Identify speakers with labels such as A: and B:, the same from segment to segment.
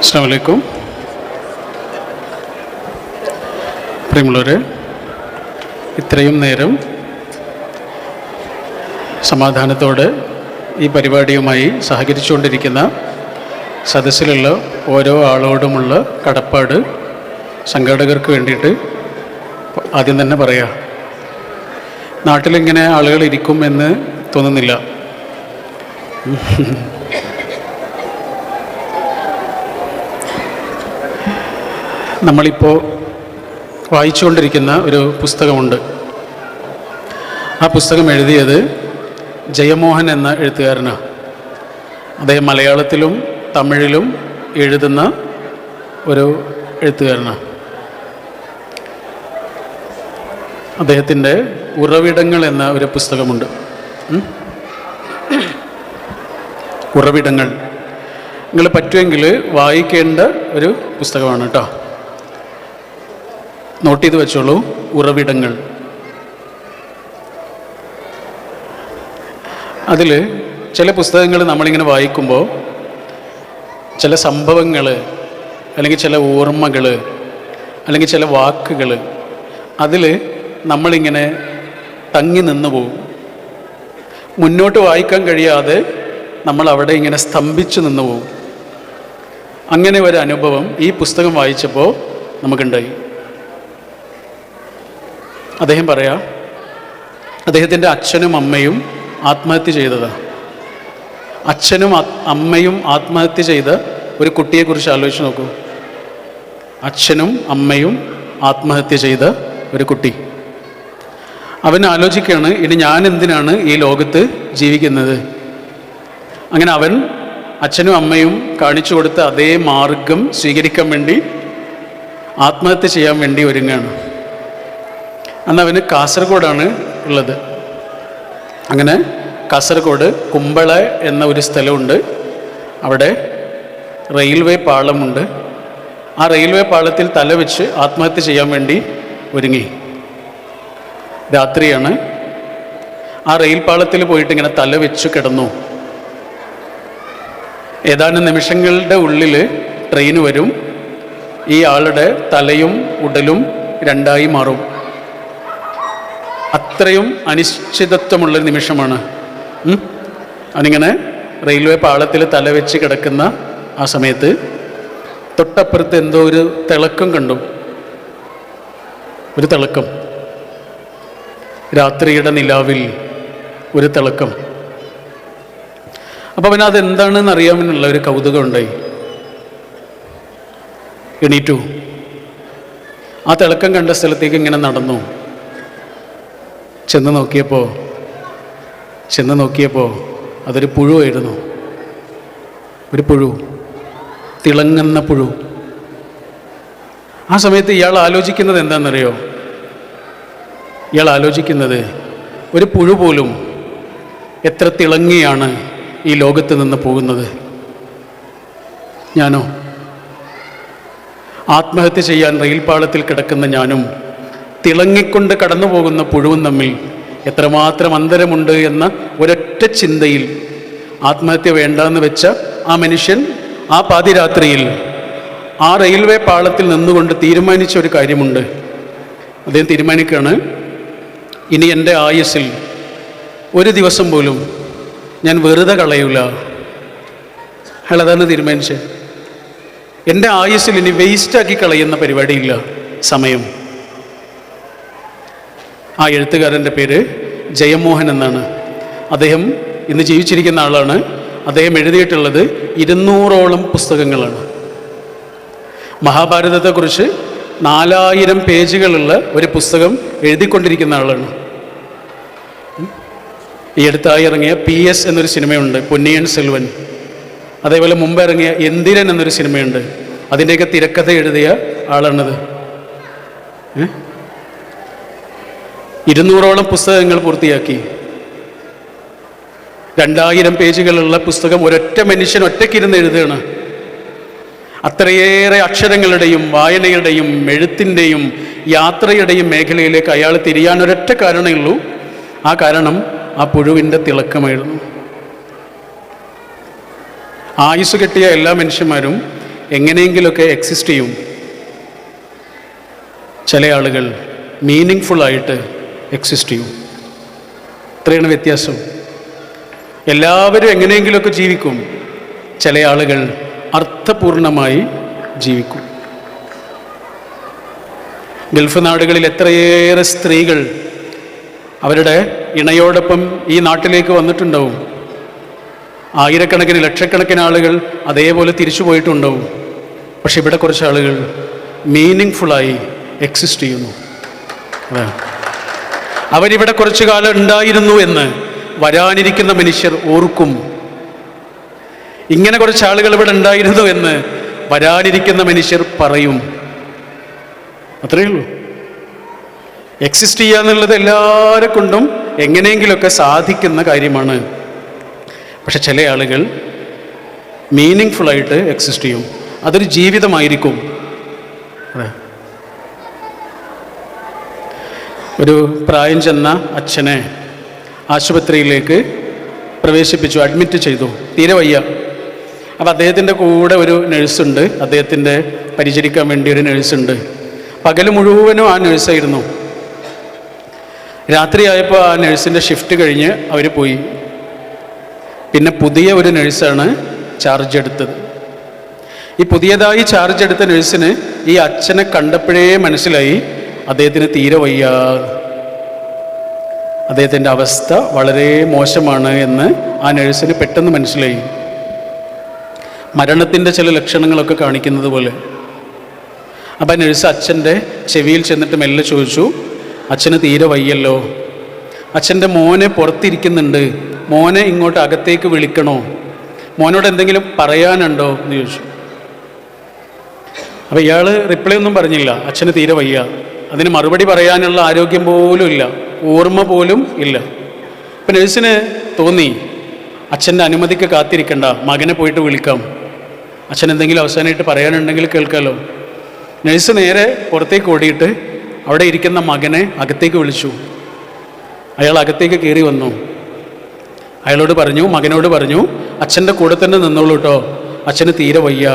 A: അസ്സാം വലൈക്കും പ്രിയമുള്ളവരെ ഇത്രയും നേരം സമാധാനത്തോടെ ഈ പരിപാടിയുമായി സഹകരിച്ചുകൊണ്ടിരിക്കുന്ന സദസ്സിലുള്ള ഓരോ ആളോടുമുള്ള കടപ്പാട് സംഘാടകർക്ക് വേണ്ടിയിട്ട് ആദ്യം തന്നെ പറയാം. നാട്ടിലിങ്ങനെ ആളുകൾ ഇരിക്കും എന്ന് തോന്നുന്നില്ല. നമ്മളിപ്പോൾ വായിച്ചുകൊണ്ടിരിക്കുന്ന ഒരു പുസ്തകമുണ്ട്. ആ പുസ്തകം എഴുതിയത് ജയമോഹൻ എന്ന എഴുത്തുകാരനാണ് അദ്ദേഹം മലയാളത്തിലും തമിഴിലും എഴുതുന്ന ഒരു എഴുത്തുകാരനാണ് അദ്ദേഹത്തിന്റെ ഉറവിടങ്ങൾ എന്ന ഒരു പുസ്തകമുണ്ട്? ഉറവിടങ്ങൾ. നിങ്ങൾ പറ്റുമെങ്കിൽ വായിക്കേണ്ട ഒരു പുസ്തകമാണ് കേട്ടോ. നോട്ട് ചെയ്ത് വെച്ചോളൂ. ഉറവിടങ്ങൾ. അതിൽ ചില പുസ്തകങ്ങൾ നമ്മളിങ്ങനെ വായിക്കുമ്പോൾ ചില സംഭവങ്ങൾ അല്ലെങ്കിൽ ചില ഓർമ്മകൾ അല്ലെങ്കിൽ ചില വാക്കുകൾ അതിൽ നമ്മളിങ്ങനെ തങ്ങി നിന്നു പോകും മുന്നോട്ട് വായിക്കാൻ കഴിയാതെ നമ്മൾ അവിടെ ഇങ്ങനെ സ്തംഭിച്ചു നിന്നു പോകും അങ്ങനെ ഒരു അനുഭവം ഈ പുസ്തകം വായിച്ചപ്പോൾ നമുക്കുണ്ടായി. അദ്ദേഹം പറയാ അദ്ദേഹത്തിന്റെ അച്ഛനും അമ്മയും ആത്മഹത്യ ചെയ്തതാണ് അച്ഛനും അമ്മയും ആത്മഹത്യ ചെയ്ത് ഒരു കുട്ടിയെക്കുറിച്ച് ആലോചിച്ച് നോക്കൂ. അച്ഛനും അമ്മയും ആത്മഹത്യ ചെയ്ത് ഒരു കുട്ടി. അവൻ ആലോചിക്കുകയാണ് ഇനി ഞാൻ എന്തിനാണ് ഈ ലോകത്ത് ജീവിക്കുന്നത്? അങ്ങനെ അവൻ അച്ഛനും അമ്മയും കാണിച്ചു കൊടുത്ത അതേ മാർഗം സ്വീകരിക്കാൻ വേണ്ടി ആത്മഹത്യ ചെയ്യാൻ വേണ്ടി ഒരുങ്ങാണ് അന്ന് അവന് കാസർഗോഡാണ് ഉള്ളത്. അങ്ങനെ കാസർഗോഡ് കുമ്പള എന്ന ഒരു സ്ഥലമുണ്ട്. അവിടെ റെയിൽവേ പാളമുണ്ട്. ആ റെയിൽവേ പാളത്തിൽ തലവെച്ച് ആത്മഹത്യ ചെയ്യാൻ വേണ്ടി ഒരുങ്ങി. രാത്രിയാണ്. ആ റെയിൽ പാളത്തിൽ പോയിട്ട് ഇങ്ങനെ തലവെച്ച് കിടന്നു. ഏതാനും നിമിഷങ്ങളുടെ ഉള്ളിൽ ട്രെയിൻ വരും. ഈ ആളുടെ തലയും ഉടലും രണ്ടായി മാറും. അത്രയും അനിശ്ചിതത്വമുള്ളൊരു നിമിഷമാണ്. അതിങ്ങനെ റെയിൽവേ പാളത്തിൽ തലവെച്ച് കിടക്കുന്ന ആ സമയത്ത് തൊട്ടപ്പുറത്ത് എന്തോ ഒരു തിളക്കം കണ്ടു. ഒരു തിളക്കം. രാത്രിയുടെ നിലാവിൽ ഒരു തിളക്കം. അപ്പോൾ അവൻ അതെന്താണെന്ന് അറിയാമെന്നുള്ള ഒരു കൗതുകം ഉണ്ടായി എണീറ്റു. ആ തിളക്കം കണ്ട സ്ഥലത്തേക്ക് ഇങ്ങനെ നടന്നു. ചെന്ന് നോക്കിയപ്പോൾ ചെന്ന് നോക്കിയപ്പോൾ അതൊരു പുഴുവായിരുന്നു. ഒരു പുഴു. തിളങ്ങുന്ന പുഴു. ആ സമയത്ത് ഇയാൾ ആലോചിക്കുന്നത് എന്താണെന്നറിയോ? ഇയാൾ ആലോചിക്കുന്നത് ഒരു പുഴു പോലും എത്ര തിളങ്ങിയാണ് ഈ ലോകത്ത് നിന്ന് പോകുന്നത്. ഞാനോ? ആത്മഹത്യ ചെയ്യാൻ റെയിൽപാളത്തിൽ കിടക്കുന്ന ഞാനും തിളങ്ങിക്കൊണ്ട് കടന്നു പോകുന്ന പുഴുവും തമ്മിൽ എത്രമാത്രം അന്തരമുണ്ട് എന്ന ഒരൊറ്റ ചിന്തയിൽ ആത്മഹത്യ വേണ്ടെന്ന് വെച്ച ആ മനുഷ്യൻ ആ പാതിരാത്രിയിൽ ആ റെയിൽവേ പാളത്തിൽ നിന്നുകൊണ്ട് തീരുമാനിച്ച ഒരു കാര്യമുണ്ട്. അദ്ദേഹം തീരുമാനിക്കുകയാണ് ഇനി എന്റെ ആയുസ്സിൽ ഒരു ദിവസം പോലും ഞാൻ വെറുതെ കളയൂല. അയാൾ അതാണ് തീരുമാനിച്ചത്. എന്റെ ആയുസ്സിൽ ഇനി വേസ്റ്റാക്കി കളയുന്ന പരിപാടിയില്ല. സമയം. ആ എഴുത്തുകാരന്റെ പേര് ജയമോഹൻ എന്നാണ്. അദ്ദേഹം ഇന്ന് ജീവിച്ചിരിക്കുന്ന ആളാണ്. അദ്ദേഹം എഴുതിയിട്ടുള്ളത് ഇരുന്നൂറോളം പുസ്തകങ്ങളാണ്. മഹാഭാരതത്തെക്കുറിച്ച് നാലായിരം പേജുകളുള്ള ഒരു പുസ്തകം എഴുതിക്കൊണ്ടിരിക്കുന്ന ആളാണ്. ഈ അടുത്തായി ഇറങ്ങിയ പി എസ് എന്നൊരു സിനിമയുണ്ട് പൊന്നിയൻ സെൽവൻ. അതേപോലെ മുമ്പ് ഇറങ്ങിയ എന്തിരൻ എന്നൊരു സിനിമയുണ്ട്. അതിന്റെയൊക്കെ തിരക്കഥ എഴുതിയ ആളാണത്. ഏ? ഇരുന്നൂറോളം പുസ്തകങ്ങൾ പൂർത്തിയാക്കി. രണ്ടായിരം പേജുകളുള്ള പുസ്തകം ഒരൊറ്റ മനുഷ്യൻ ഒറ്റയ്ക്കിരുന്ന് എഴുതുകയാണ്. അത്രയേറെ അക്ഷരങ്ങളുടെയും വായനയുടെയും എഴുത്തിന്റെയും യാത്രയുടെയും മേഖലയിലേക്ക് അയാൾ തിരിയാൻ ഒരൊറ്റ കാരണമേ ഉള്ളൂ. ആ കാരണം ആ പുഴുവിന്റെ തിളക്കമായിരുന്നു. ആയുസ് കിട്ടിയ എല്ലാ മനുഷ്യന്മാരും എങ്ങനെയെങ്കിലുമൊക്കെ എക്സിസ്റ്റ് ചെയ്യും. ചില ആളുകൾ മീനിങ് ഫുള്ളായിട്ട് എക്സിസ്റ്റ് ചെയ്യും ഇത്രയാണ് വ്യത്യാസം. എല്ലാവരും എങ്ങനെയെങ്കിലുമൊക്കെ ജീവിക്കും. ചില ആളുകൾ അർത്ഥപൂർണമായി ജീവിക്കും. ഗൾഫ് നാടുകളിൽ എത്രയേറെ സ്ത്രീകൾ അവരുടെ ഇണയോടൊപ്പം ഈ നാട്ടിലേക്ക് വന്നിട്ടുണ്ടാവും. ആയിരക്കണക്കിന് ലക്ഷക്കണക്കിന് ആളുകൾ അതേപോലെ തിരിച്ചു പോയിട്ടുണ്ടാവും. പക്ഷെ ഇവിടെ കുറച്ച് ആളുകൾ മീനിങ് ഫുള്ളായി എക്സിസ്റ്റ് ചെയ്യുന്നു. അതാ. അവരിവിടെ കുറച്ചു കാലം ഉണ്ടായിരുന്നു എന്ന് വരാനിരിക്കുന്ന മനുഷ്യർ ഓർക്കും. ഇങ്ങനെ കുറച്ച് ആളുകൾ ഇവിടെ ഉണ്ടായിരുന്നു എന്ന് വരാനിരിക്കുന്ന മനുഷ്യർ പറയും. അത്രയേ ഉള്ളൂ. എക്സിസ്റ്റ് ചെയ്യുക എന്നുള്ളത് എല്ലാവരെ കൊണ്ടും എങ്ങനെയെങ്കിലുമൊക്കെ സാധിക്കുന്ന കാര്യമാണ്. പക്ഷെ ചില ആളുകൾ മീനിങ് ഫുള്ളായിട്ട് എക്സിസ്റ്റ് ചെയ്യും. അതൊരു ജീവിതമായിരിക്കും. ഒരു പ്രായം ചെന്ന അച്ഛനെ ആശുപത്രിയിലേക്ക് പ്രവേശിപ്പിച്ചു അഡ്മിറ്റ് ചെയ്തു. തീരെ വയ്യ. അപ്പോൾ അദ്ദേഹത്തിന്റെ കൂടെ ഒരു നഴ്സുണ്ട് അദ്ദേഹത്തിന്റെ പരിചരിക്കാൻ വേണ്ടി ഒരു നഴ്സുണ്ട് പകൽ മുഴുവനും ആ നഴ്സായിരുന്നു രാത്രിയായപ്പോൾ ആ നഴ്സിന്റെ ഷിഫ്റ്റ് കഴിഞ്ഞ് അവർ പോയി. പിന്നെ പുതിയ ഒരു നഴ്സാണ് ചാർജ് എടുത്തത്. ഈ പുതിയതായി ചാർജ് എടുത്ത നഴ്സിന് ഈ അച്ഛനെ കണ്ടപ്പോഴേ മനസ്സിലായി അദ്ദേഹത്തിന് തീരെ വയ്യ. അദ്ദേഹത്തിന്റെ അവസ്ഥ വളരെ മോശമാണ് എന്ന് ആ നഴ്സിന് പെട്ടെന്ന് മനസ്സിലായി. മരണത്തിന്റെ ചില ലക്ഷണങ്ങളൊക്കെ കാണിക്കുന്നത് പോലെ. അപ്പം ആ നഴ്സ് അച്ഛന്റെ ചെവിയിൽ ചെന്നിട്ട് മെല്ലെ ചോദിച്ചു അച്ഛന് തീരെ വയ്യല്ലോ. അച്ഛന്റെ മോനെ പുറത്തിരിക്കുന്നുണ്ട്. മോനെ ഇങ്ങോട്ട് അകത്തേക്ക് വിളിക്കണോ? മോനോട് എന്തെങ്കിലും പറയാനുണ്ടോ? എന്ന് ചോദിച്ചു. അപ്പോൾ ഇയാൾ റിപ്ലൈ ഒന്നും പറഞ്ഞില്ല. അച്ഛന് തീരെ വയ്യ. അതിന് മറുപടി പറയാനുള്ള ആരോഗ്യം പോലും ഇല്ല. ഓർമ്മ പോലും ഇല്ല. ഇപ്പം നഴ്സിന് തോന്നി അച്ഛന്റെ അനുമതിക്ക് കാത്തിരിക്കണ്ട മകനെ പോയിട്ട് വിളിക്കാം. അച്ഛൻ എന്തെങ്കിലും അവസാനമായിട്ട് പറയാനുണ്ടെങ്കിൽ കേൾക്കാമല്ലോ നഴ്സ് നേരെ പുറത്തേക്ക് ഓടിയിട്ട് അവിടെ ഇരിക്കുന്ന മകനെ അകത്തേക്ക് വിളിച്ചു. അയാൾ അകത്തേക്ക് കയറി വന്നു. അയാളോട് പറഞ്ഞു മകനോട് പറഞ്ഞു അച്ഛന്റെ കൂടെ തന്നെ നിന്നോളൂ കേട്ടോ അച്ഛന് തീരെ വയ്യ.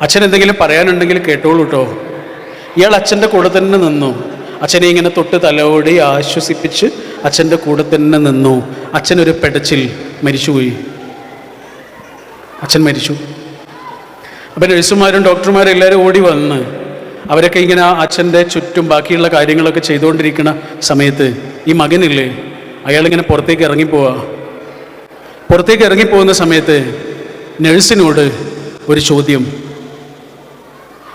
A: അച്ഛൻ എന്തെങ്കിലും പറയാനുണ്ടെങ്കിൽ കേട്ടോളൂ കേട്ടോ ഇയാൾ അച്ഛന്റെ കൂടെ തന്നെ നിന്നു. അച്ഛനെ ഇങ്ങനെ തൊട്ട് തലോടി ആശ്വസിപ്പിച്ച് അച്ഛന്റെ കൂടെ തന്നെ നിന്നു. അച്ഛനൊരു പെടച്ചിൽ മരിച്ചുപോയി. അച്ഛൻ മരിച്ചു. അപ്പം നഴ്സുമാരും ഡോക്ടർമാരും എല്ലാവരും ഓടി വന്ന് അവരൊക്കെ ഇങ്ങനെ അച്ഛന്റെ ചുറ്റും ബാക്കിയുള്ള കാര്യങ്ങളൊക്കെ ചെയ്തുകൊണ്ടിരിക്കുന്ന സമയത്ത് ഈ മകനില്ലേ അയാളിങ്ങനെ പുറത്തേക്ക് ഇറങ്ങിപ്പോവാ. പുറത്തേക്ക് ഇറങ്ങിപ്പോകുന്ന സമയത്ത് നഴ്സിനോട് ഒരു ചോദ്യം.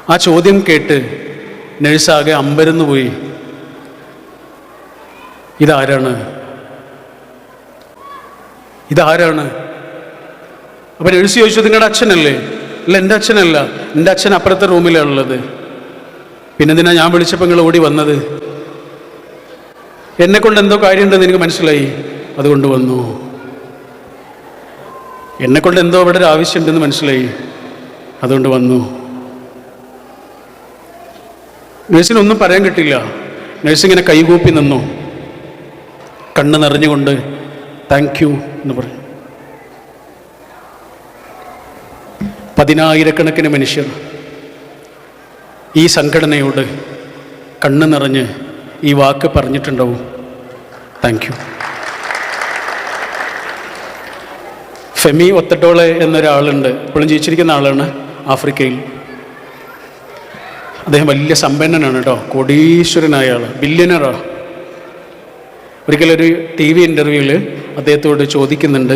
A: ആ ചോദ്യം കേട്ട് നഴ്സാകെ അമ്പരന്ന് പോയി. ഇതാരാണ്? ഇതാരാണ്? അപ്പം നഴ്സ് ചോദിച്ചു നിങ്ങളുടെ അച്ഛനല്ലേ? അല്ല എന്റെ അച്ഛനല്ല. എന്റെ അച്ഛൻ അപ്പുറത്തെ റൂമിലാണ് ഉള്ളത് പിന്നെ എന്തിനാ ഞാൻ വിളിച്ചപ്പോൾ നിങ്ങൾ ഓടി വന്നത്? എന്നെ കൊണ്ട് എന്തോ കാര്യമുണ്ടെന്ന് എനിക്ക് മനസ്സിലായി. അതുകൊണ്ട് വന്നു. എന്നെ കൊണ്ട് എന്തോ അവിടെ ഒരു ആവശ്യമുണ്ടെന്ന് മനസ്സിലായി. അതുകൊണ്ട് വന്നു. നഴ്സിനൊന്നും പറയാൻ കിട്ടില്ല നഴ്സിങ്ങനെ കൈകൂപ്പി നിന്നു. കണ്ണ് നിറഞ്ഞുകൊണ്ട് താങ്ക് യു എന്ന് പറഞ്ഞു. പതിനായിരക്കണക്കിന് മനുഷ്യർ ഈ സംഘടനയോട് കണ്ണ് നിറഞ്ഞ് ഈ വാക്ക് പറഞ്ഞിട്ടുണ്ടാവും. താങ്ക് യു ഫെമി ഒത്തട്ടോളെ എന്നൊരാളുണ്ട്. ഇപ്പോഴും ജീവിച്ചിരിക്കുന്ന ആളാണ് ആഫ്രിക്കയിൽ. അദ്ദേഹം വലിയ സമ്പന്നനാണ് കേട്ടോ. കോടീശ്വരനായ ആൾ ബില്യനറാ ഒരിക്കലൊരു ടി വി ഇന്റർവ്യൂവിൽ അദ്ദേഹത്തോട് ചോദിക്കുന്നുണ്ട്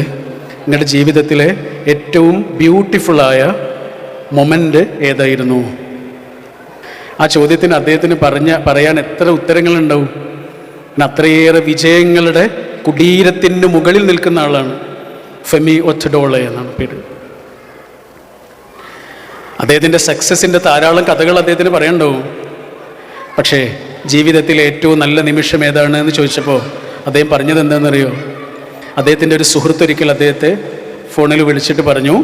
A: നിങ്ങളുടെ ജീവിതത്തിലെ ഏറ്റവും ബ്യൂട്ടിഫുള്ളായ മൊമെന്റ് ഏതായിരുന്നു? ആ ചോദ്യത്തിന് അദ്ദേഹത്തിന് പറഞ്ഞ പറയാൻ എത്ര ഉത്തരങ്ങളുണ്ടാവും? അത്രയേറെ വിജയങ്ങളുടെ കുടീരത്തിന് മുകളിൽ നിൽക്കുന്ന ആളാണ്. ഫെമി ഒറ്റഡോള എന്നാണ് പേര്. അദ്ദേഹത്തിന്റെ സക്സസിന്റെ ധാരാളം കഥകൾ അദ്ദേഹത്തിന് പറയണ്ടാവും പക്ഷേ ജീവിതത്തിലെ ഏറ്റവും നല്ല നിമിഷം ഏതാണ് എന്ന് ചോദിച്ചപ്പോൾ അദ്ദേഹം പറഞ്ഞത് എന്താണെന്നറിയോ? അദ്ദേഹത്തിന്റെ ഒരു സുഹൃത്ത് ഒരിക്കൽ അദ്ദേഹത്തെ ഫോണിൽ വിളിച്ചിട്ട് പറഞ്ഞു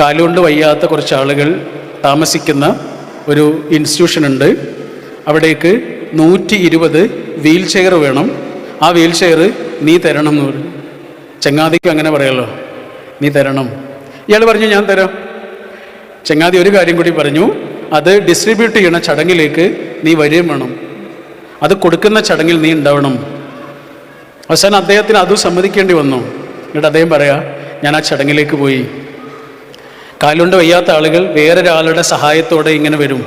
A: കാലുകൊണ്ട് വയ്യാത്ത കുറച്ച് ആളുകൾ താമസിക്കുന്ന ഒരു ഇൻസ്റ്റിറ്റ്യൂഷൻ ഉണ്ട്. അവിടേക്ക് നൂറ്റി ഇരുപത് വീൽ ചെയർ വേണം. ആ വീൽ ചെയർ നീ തരണം എന്ന് പറഞ്ഞു. ചങ്ങാതിക്കും അങ്ങനെ പറയാലോ നീ തരണം. ഇയാൾ പറഞ്ഞു ഞാൻ തരാം. ചങ്ങാതി ഒരു കാര്യം കൂടി പറഞ്ഞു. അത് ഡിസ്ട്രിബ്യൂട്ട് ചെയ്യുന്ന ചടങ്ങിലേക്ക് നീ വരികയും വേണം. അത് കൊടുക്കുന്ന ചടങ്ങിൽ നീ ഉണ്ടാവണം. അവസാനം അദ്ദേഹത്തിന് അതും സമ്മതിക്കേണ്ടി വന്നു. എന്നിട്ട് അദ്ദേഹം പറയാ ഞാൻ ആ ചടങ്ങിലേക്ക് പോയി. കാലുകൊണ്ട് വയ്യാത്ത ആളുകൾ വേറൊരാളുടെ സഹായത്തോടെ ഇങ്ങനെ വരും.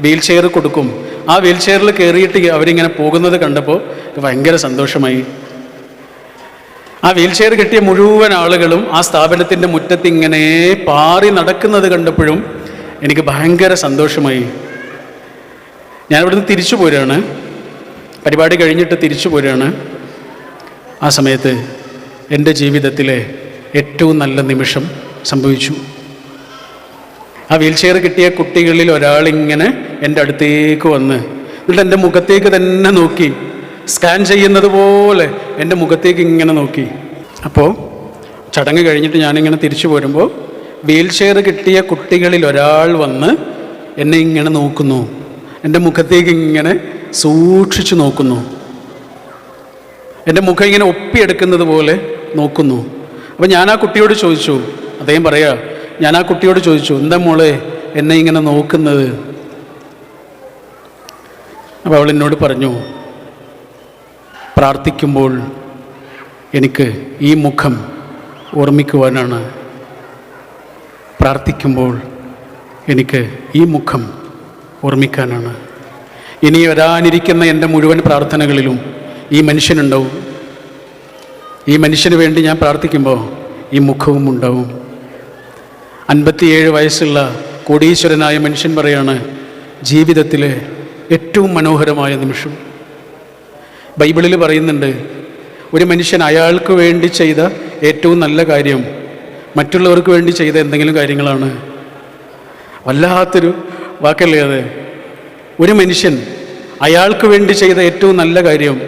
A: വീൽ ചെയർ കൊടുക്കും. ആ വീൽ ചെയറിൽ കയറിയിട്ട് അവരിങ്ങനെ പോകുന്നത് കണ്ടപ്പോൾ ഭയങ്കര സന്തോഷമായി. ആ വീൽ ചെയർ കിട്ടിയ മുഴുവൻ ആളുകളും ആ സ്ഥാപനത്തിന്റെ മുറ്റത്ത് ഇങ്ങനെ പാറി നടക്കുന്നത് കണ്ടപ്പോഴും എനിക്ക് ഭയങ്കര സന്തോഷമായി. ഞാൻ ഇവിടുന്ന് തിരിച്ചു പോരുകയാണ്. പരിപാടി കഴിഞ്ഞിട്ട് തിരിച്ചു പോരുകയാണ്. ആ സമയത്ത് എന്റെ ജീവിതത്തിലെ ഏറ്റവും നല്ല നിമിഷം സംഭവിച്ചു. ആ വീൽ ചെയർ കിട്ടിയ കുട്ടികളിൽ ഒരാളിങ്ങനെ എന്റെ അടുത്തേക്ക് വന്ന് എന്നിട്ട് എന്റെ മുഖത്തേക്ക് തന്നെ നോക്കി. സ്കാൻ ചെയ്യുന്നത് പോലെ എന്റെ മുഖത്തേക്ക് ഇങ്ങനെ നോക്കി. അപ്പോൾ ചടങ്ങ് കഴിഞ്ഞിട്ട് ഞാനിങ്ങനെ തിരിച്ചു പോരുമ്പോൾ വീൽ ചെയർ കിട്ടിയ കുട്ടികളിൽ ഒരാൾ വന്ന് എന്നെ ഇങ്ങനെ നോക്കുന്നു. എന്റെ മുഖത്തേക്ക് ഇങ്ങനെ സൂക്ഷിച്ചു നോക്കുന്നു. എന്റെ മുഖം ഇങ്ങനെ ഒപ്പിയെടുക്കുന്നത് പോലെ നോക്കുന്നു. അപ്പം ഞാൻ ആ കുട്ടിയോട് ചോദിച്ചു അദ്ദേഹം പറയാ ഞാൻ ആ കുട്ടിയോട് ചോദിച്ചു എന്താ മോളെ എന്നെ ഇങ്ങനെ നോക്കുന്നത്? അപ്പോൾ അവൾ എന്നോട് പറഞ്ഞു പ്രാർത്ഥിക്കുമ്പോൾ എനിക്ക് ഈ മുഖം ഓർമ്മിക്കുവാനാണ്. പ്രാർത്ഥിക്കുമ്പോൾ എനിക്ക് ഈ മുഖം ഓർമ്മിക്കാനാണ്. ഇനി വരാനിരിക്കുന്ന എന്റെ മുഴുവൻ പ്രാർത്ഥനകളിലും ഈ മനുഷ്യനുണ്ടാവും. ഈ മനുഷ്യന് വേണ്ടി ഞാൻ പ്രാർത്ഥിക്കുമ്പോൾ ഈ മുഖവും ഉണ്ടാവും. അൻപത്തിയേഴ് വയസ്സുള്ള കോടീശ്വരനായ മനുഷ്യൻ പറയാണ് ജീവിതത്തിലെ ഏറ്റവും മനോഹരമായ നിമിഷം. ബൈബിളിൽ പറയുന്നുണ്ട് ഒരു മനുഷ്യൻ അയാൾക്ക് വേണ്ടി ചെയ്ത ഏറ്റവും നല്ല കാര്യം മറ്റുള്ളവർക്ക് വേണ്ടി ചെയ്ത എന്തെങ്കിലും കാര്യങ്ങളാണ്. വല്ലാത്തൊരു വാക്കല്ലേ അത്? ഒരു മനുഷ്യൻ അയാൾക്ക് വേണ്ടി ചെയ്ത ഏറ്റവും നല്ല കാര്യം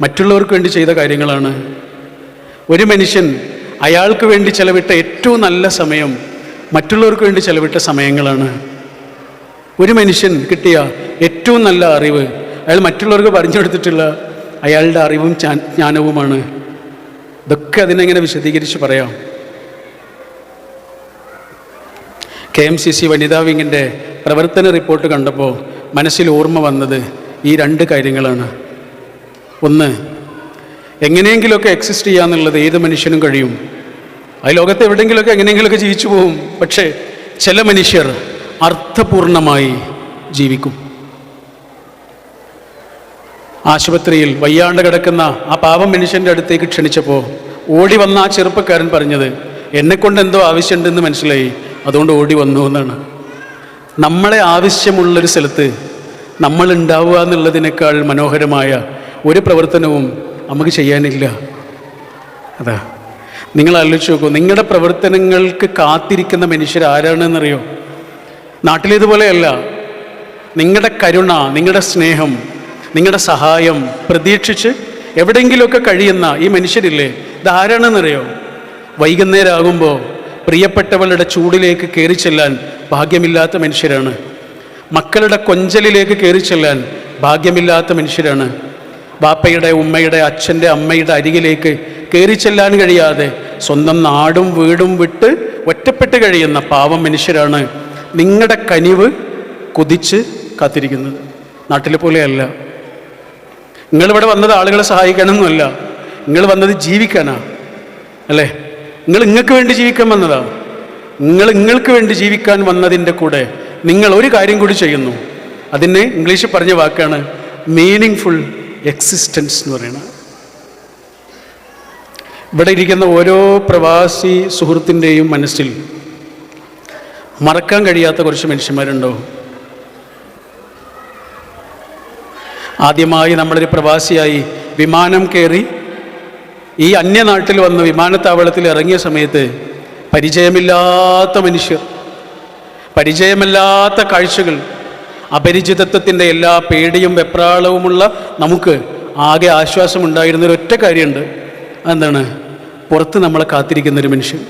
A: മറ്റുള്ളവർക്ക് വേണ്ടി ചെയ്ത കാര്യങ്ങളാണ്. ഒരു മനുഷ്യൻ അയാൾക്ക് വേണ്ടി ചെലവിട്ട ഏറ്റവും നല്ല സമയം മറ്റുള്ളവർക്ക് വേണ്ടി ചെലവിട്ട സമയങ്ങളാണ്. ഒരു മനുഷ്യൻ കിട്ടിയ ഏറ്റവും നല്ല അറിവ് അയാൾ മറ്റുള്ളവർക്ക് പറഞ്ഞു കൊടുത്തിട്ടുള്ള അയാളുടെ അറിവും ജ്ഞാ- ജ്ഞാനവുമാണ്. ഇതൊക്കെ അതിനെങ്ങനെ വിശദീകരിച്ച് പറയാം? കെ എം സി സി വനിതാ വിങ്ങിന്റെ പ്രവർത്തന റിപ്പോർട്ട് കണ്ടപ്പോൾ മനസ്സിൽ ഓർമ്മ വന്നത് ഈ രണ്ട് കാര്യങ്ങളാണ്. ഒന്ന് എങ്ങനെയെങ്കിലുമൊക്കെ എക്സിസ്റ്റ് ചെയ്യാന്നുള്ളത് ഏത് മനുഷ്യനും കഴിയും. ആ ലോകത്ത് എവിടെയെങ്കിലുമൊക്കെ എങ്ങനെയെങ്കിലുമൊക്കെ ജീവിച്ചു പോകും പക്ഷേ ചില മനുഷ്യർ അർത്ഥപൂർണമായി ജീവിക്കും. ആശുപത്രിയിൽ വയ്യാണ്ട് കിടക്കുന്ന ആ പാവം മനുഷ്യന്റെ അടുത്തേക്ക് ക്ഷണിച്ചപ്പോൾ ഓടി വന്ന ആ ചെറുപ്പക്കാരൻ പറഞ്ഞത് എന്നെക്കൊണ്ട് എന്തോ ആവശ്യമുണ്ടെന്ന് മനസ്സിലായി അതുകൊണ്ട് ഓടി വന്നു എന്നാണ്. നമ്മളെ ആവശ്യമുള്ളൊരു സ്ഥലത്ത് നമ്മൾ ഉണ്ടാവുക എന്നുള്ളതിനേക്കാൾ മനോഹരമായ ഒരു പ്രവർത്തനവും നമുക്ക് ചെയ്യാനില്ല. അതാ. നിങ്ങൾ ആലോചിച്ച് നോക്കൂ നിങ്ങളുടെ പ്രവർത്തനങ്ങൾക്ക് കാത്തിരിക്കുന്ന മനുഷ്യർ ആരാണെന്നറിയോ? നാട്ടിലേതുപോലെയല്ല. നിങ്ങളുടെ കരുണ നിങ്ങളുടെ സ്നേഹം നിങ്ങളുടെ സഹായം പ്രതീക്ഷിച്ച് എവിടെയെങ്കിലുമൊക്കെ കഴിയുന്ന ഈ മനുഷ്യരില്ലേ? ഇതാരാണെന്നറിയോ വൈകുന്നേരമാകുമ്പോൾ പ്രിയപ്പെട്ടവളുടെ ചൂടിലേക്ക് കയറി ചെല്ലാൻ ഭാഗ്യമില്ലാത്ത മനുഷ്യരാണ്. മക്കളുടെ കൊഞ്ചലിലേക്ക് കയറി ചെല്ലാൻ ഭാഗ്യമില്ലാത്ത മനുഷ്യരാണ്. ബാപ്പയുടെ ഉമ്മയുടെ അച്ഛന്റെ അമ്മയുടെ അരികിലേക്ക് കയറി ചെല്ലാൻ കഴിയാതെ സ്വന്തം നാടും വീടും വിട്ട് ഒറ്റപ്പെട്ട് കഴിയുന്ന പാവം മനുഷ്യരാണ് നിങ്ങളുടെ കനിവ് കൊതിച്ച് കാത്തിരിക്കുന്നത്. നാട്ടിലെ പോലെയല്ല. നിങ്ങളിവിടെ വന്നത് ആളുകളെ സഹായിക്കണമെന്നല്ല നിങ്ങൾ വന്നത് ജീവിക്കാനാ. അല്ലേ? നിങ്ങൾ നിങ്ങൾക്ക് വേണ്ടി ജീവിക്കാൻ വന്നതാ. നിങ്ങൾ നിങ്ങൾക്ക് വേണ്ടി ജീവിക്കാൻ വന്നതിന്റെ കൂടെ നിങ്ങൾ ഒരു കാര്യം കൂടി ചെയ്യുന്നു. അതിനെ ഇംഗ്ലീഷിൽ പറഞ്ഞ വാക്കാണ് മീനിങ് ഫുൾ എക്സിസ്റ്റൻസ് എന്ന് പറയുന്നത്. ഇവിടെ ഇരിക്കുന്ന ഓരോ പ്രവാസി സുഹൃത്തിന്റെയും മനസ്സിൽ മറക്കാൻ കഴിയാത്ത കുറച്ച് മനുഷ്യന്മാരുണ്ടോ? ആദ്യമായി നമ്മളൊരു പ്രവാസിയായി വിമാനം കയറി ഈ അന്യനാട്ടിൽ വന്ന് വിമാനത്താവളത്തിൽ ഇറങ്ങിയ സമയത്ത് പരിചയമില്ലാത്ത മനുഷ്യർ പരിചയമില്ലാത്ത കാഴ്ചകൾ അപരിചിതത്വത്തിന്റെ എല്ലാ പേടിയും വെപ്രാളവുമുള്ള നമുക്ക് ആകെ ആശ്വാസമുണ്ടായിരുന്ന ഒരു ഒറ്റ കാര്യമുണ്ട്. എന്താണ് പുറത്ത് നമ്മളെ കാത്തിരിക്കുന്ന ഒരു മനുഷ്യൻ.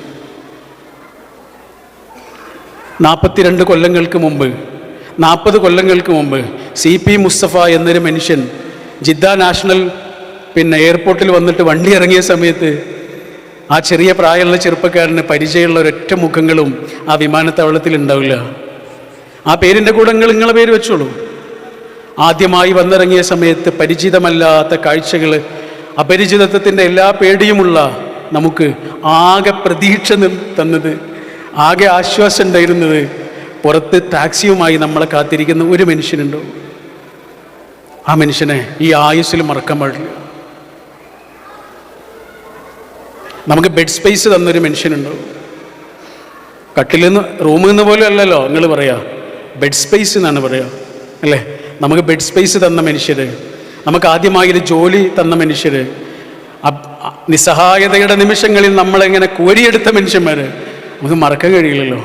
A: നാൽപ്പത്തിരണ്ട് കൊല്ലങ്ങൾക്ക് മുമ്പ് നാൽപ്പത് കൊല്ലങ്ങൾക്ക് മുമ്പ് സി പി മുസ്തഫ എന്നൊരു മനുഷ്യൻ ജിദ്ദ നാഷണൽ പിന്നെ എയർപോർട്ടിൽ വന്നിട്ട് വണ്ടി ഇറങ്ങിയ സമയത്ത് ആ ചെറിയ പ്രായമുള്ള ചെറുപ്പക്കാരന് പരിചയമുള്ള ഒരൊറ്റ മുഖങ്ങളും ആ വിമാനത്താവളത്തിൽ ഉണ്ടാവില്ല. ആ പേരിന്റെ കൂടെ നിങ്ങൾ നിങ്ങളെ പേര് വെച്ചോളൂ. ആദ്യമായി വന്നിറങ്ങിയ സമയത്ത് പരിചിതമല്ലാത്ത കാഴ്ചകൾ അപരിചിതത്വത്തിന്റെ എല്ലാ പേടിയുമുള്ള നമുക്ക് ആകെ പ്രതീക്ഷ തന്നത് ആകെ ആശ്വാസം ഉണ്ടായിരുന്നത് പുറത്ത് ടാക്സിയുമായി നമ്മളെ കാത്തിരിക്കുന്ന ഒരു മനുഷ്യനുണ്ടോ? ആ മനുഷ്യനെ ഈ ആയുസ്സിൽ മറക്കാൻ പാടില്ല. നമുക്ക് ബെഡ് സ്പേസ് തന്നൊരു മനുഷ്യനുണ്ടോ? കട്ടിൽ നിന്ന് റൂമിൽ നിന്ന് പോലും അല്ലല്ലോ നിങ്ങൾ പറയാ. ബെഡ് സ്പേസ് എന്നാണ് പറയാ അല്ലേ? നമുക്ക് ബെഡ് സ്പേസ് തന്ന മനുഷ്യർ നമുക്ക് ആദ്യമായി ഒരു ജോലി തന്ന മനുഷ്യർ നിസ്സഹായതയുടെ നിമിഷങ്ങളിൽ നമ്മളെങ്ങനെ കോരിയെടുത്ത മനുഷ്യന്മാർ നമുക്ക് മറക്കാൻ കഴിയില്ലല്ലോ.